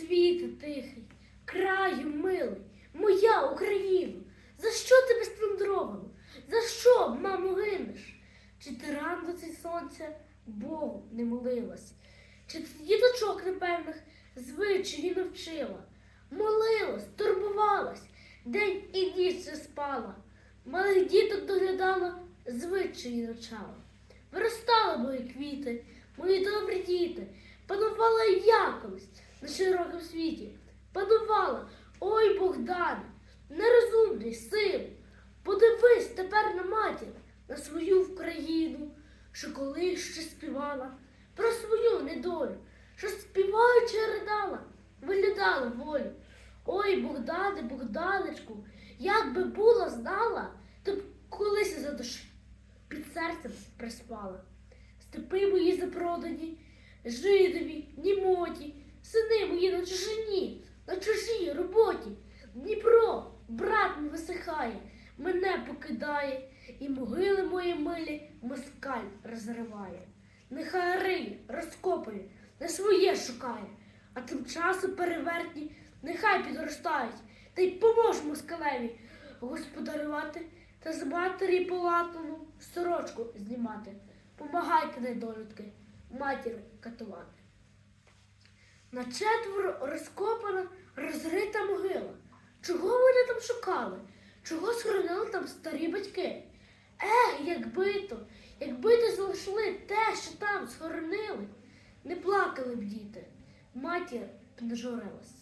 Світе тихий, краю милий, моя Україна, за що тебе сплюндровано? За що, мамо, гинеш? Чи ти ран до цей сонця Богу не молилась? Чи ти діточок непевних звичаї навчила? Молилась, турбувалась, день і ніч не спала, малих діток доглядала, звичаї навчала. Виростали мої квіти, мої добрі діти, панувала я на широкому світі. Панувала, ой Богдане, нерозумний син. Подивись тепер на матір, на свою Вкраїну, що колись ще співала про свою недолю, що співаючи ридала, виглядала волю. Ой, Богдане, Богданечку, як би була знала, то б колись за душ під серцем приспала. Степи мої запродані, жидові, німоті, сини мої на чужині, на чужій роботі. Дніпро, брат не висихає, мене покидає, і могили мої милі москаль розриває. Нехай риє, розкопує, не своє шукає, а тим часом перевертні нехай підростають, та й помож москалеві господарювати та з матері полатану сорочку знімати. Помагайте, недолюдки, матір катувати. На четверо розкопана, розрита могила. Чого вони там шукали? Чого схоронили там старі батьки? Ех, якби то, якби то залишили те, що там схоронили, не плакали б діти. Матір б.